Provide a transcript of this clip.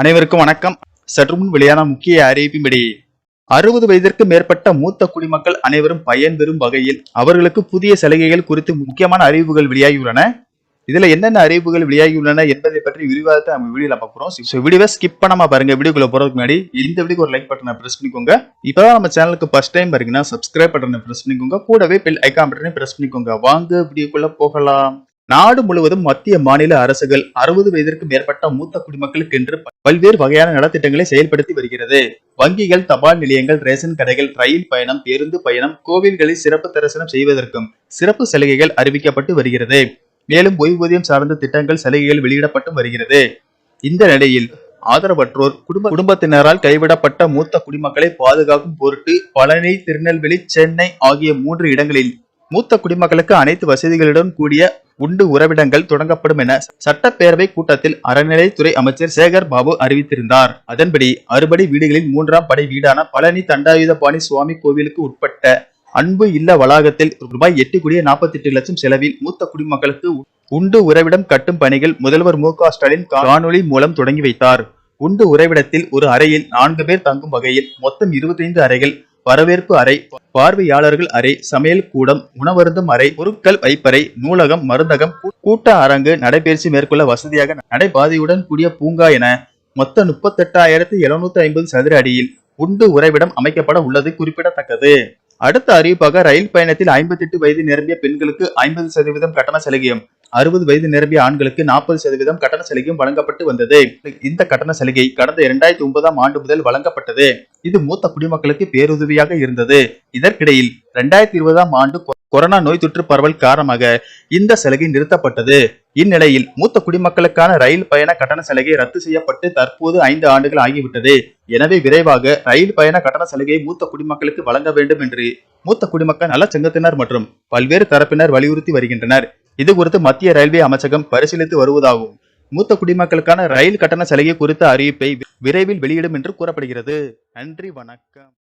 அனைவருக்கும் வணக்கம். சற்று முன் வெளியான முக்கிய அறிவிப்பின்படி அறுபது வயதிற்கு மேற்பட்ட மூத்த குடிமக்கள் அனைவரும் பயன்பெறும் வகையில் அவர்களுக்கு புதிய சலுகைகள் குறித்து முக்கியமான அறிவிப்புகள் வெளியாகியுள்ளன. இதுல என்னென்ன அறிவிப்புகள் வெளியாகியுள்ளன என்பதை பற்றி விரிவாகத்தை நம்ம வீடியோல பார்க்குறோம் ஸோ வீடியோவை ஸ்கிப் பண்ணாம பாருங்க. வீடியோக்குள்ள போறதுக்கு முன்னாடி இந்த வீடியோக்கு ஒரு லைக் பட்டனை பிரஸ் பண்ணிக்கோங்க. இப்பதான் நம்ம சேனலுக்கு ஃபர்ஸ்ட் டைம் பாருங்கன்னா சப்ஸ்கிரைப் பட்டனை பிரஸ் பண்ணிக்கோங்க. கூடவே பெல் ஐக்கான் பட்டனை பிரஸ் பண்ணிக்கோங்க. வாங்க வீடியோக்குள்ள போகலாம். நாடு முழுவதும் மத்திய மாநில அரசுகள் அறுபது வயதிற்கு மேற்பட்ட மூத்த குடிமக்களுக்கு என்று பல்வேறு வகையான நலத்திட்டங்களை செயல்படுத்தி வருகிறது. வங்கிகள் தபால் நிலையங்கள் ரேஷன் கடைகள் ரயில் பயணம் பேருந்து பயணம் கோவில்களில் சிறப்பு தரிசனம் செய்வதற்கும் சிறப்பு சலுகைகள் அறிவிக்கப்பட்டு வருகிறது. மேலும் ஓய்வூதியம் சார்ந்த திட்டங்கள் சலுகைகள் வெளியிடப்பட்டு வருகிறது. இந்த நிலையில் ஆதரவற்றோர் குடும்ப குடும்பத்தினரால் கைவிடப்பட்ட மூத்த குடிமக்களை பாதுகாக்கும் பொருட்டு பழனி திருநெல்வேலி சென்னை ஆகிய மூன்று இடங்களில் மூத்த குடிமக்களுக்கு அனைத்து வசதிகளுடன் கூடிய உண்டு உறவிடங்கள் தொடங்கப்படும் என சட்டப்பேரவை கூட்டத்தில் அறநிலைத்துறை அமைச்சர் சேகர் பாபு அறிவித்திருந்தார். அதன்படி அறுபடி வீடுகளில் மூன்றாம் படை வீடான பழனி தண்டாயுதபாணி சுவாமி கோவிலுக்கு உட்பட்ட அன்பு இல்ல வளாகத்தில் ரூபாய் எட்டு கோடியே நாற்பத்தி எட்டு லட்சம் செலவில் மூத்த குடிமக்களுக்கு உண்டு உறைவிடம் கட்டும் பணிகள் முதல்வர் மு க ஸ்டாலின் காணொலி மூலம் தொடங்கி வைத்தார். உண்டு உறைவிடத்தில் ஒரு அறையில் நான்கு பேர் தங்கும் வகையில் மொத்தம் இருபத்தைந்து அறைகள் வரவேற்பு அறை பார்வையாளர்கள் அறை சமையல் கூடம் உணவருந்தும் அறை பொருட்கள் வைப்பறை நூலகம் மருந்தகம் கூட்ட அரங்கு நடைபயிற்சி மேற்கொள்ள வசதியாக நடைபாதையுடன் கூடிய பூங்கா என மொத்த முப்பத்தெட்டாயிரத்தி எழுநூத்தி ஐம்பது சதுர அடியில் உண்டு உறைவிடம் அமைக்கப்பட உள்ளது குறிப்பிடத்தக்கது. அடுத்த அறிவிப்பாக ரயில் பயணத்தில் ஐம்பத்தி எட்டு வயது நிரம்பிய பெண்களுக்கு ஐம்பது சதவீதம் கட்டண சலுகையும் அறுபது வயது நிரம்பிய ஆண்களுக்கு நாற்பது சதவீதம் கட்டண சலுகையும் வழங்கப்பட்டு வந்தது. இந்த கட்டண சலுகை கடந்த இரண்டாயிரத்தி ஒன்பதாம் ஆண்டு முதல் வழங்கப்பட்டது. இது மூத்த குடிமக்களுக்கு பேருதவியாக இருந்தது. இதற்கிடையில் இரண்டாயிரத்தி இருபதாம் ஆண்டு கொரோனா நோய் தொற்று பரவல் காரணமாக இந்த சலுகை நிறுத்தப்பட்டது. இந்நிலையில் மூத்த குடிமக்களுக்கான ரயில் பயண கட்டண சலுகை ரத்து செய்யப்பட்டு தற்போது ஐந்து ஆண்டுகள் ஆகிவிட்டது. எனவே விரைவாக ரயில் பயண கட்டண சலுகையை மூத்த குடிமக்களுக்கு வழங்க வேண்டும் என்று மூத்த குடிமக்கள் நல சங்கத்தினர் மற்றும் பல்வேறு தரப்பினர் வலியுறுத்தி வருகின்றனர். இது குறித்து மத்திய ரயில்வே அமைச்சகம் பரிசீலித்து வருவதாகவும் மூத்த குடிமக்களுக்கான ரயில் கட்டண சலுகை குறித்த அறிவிப்பை விரைவில் வெளியிடும் என்று கூறப்படுகிறது. நன்றி வணக்கம்.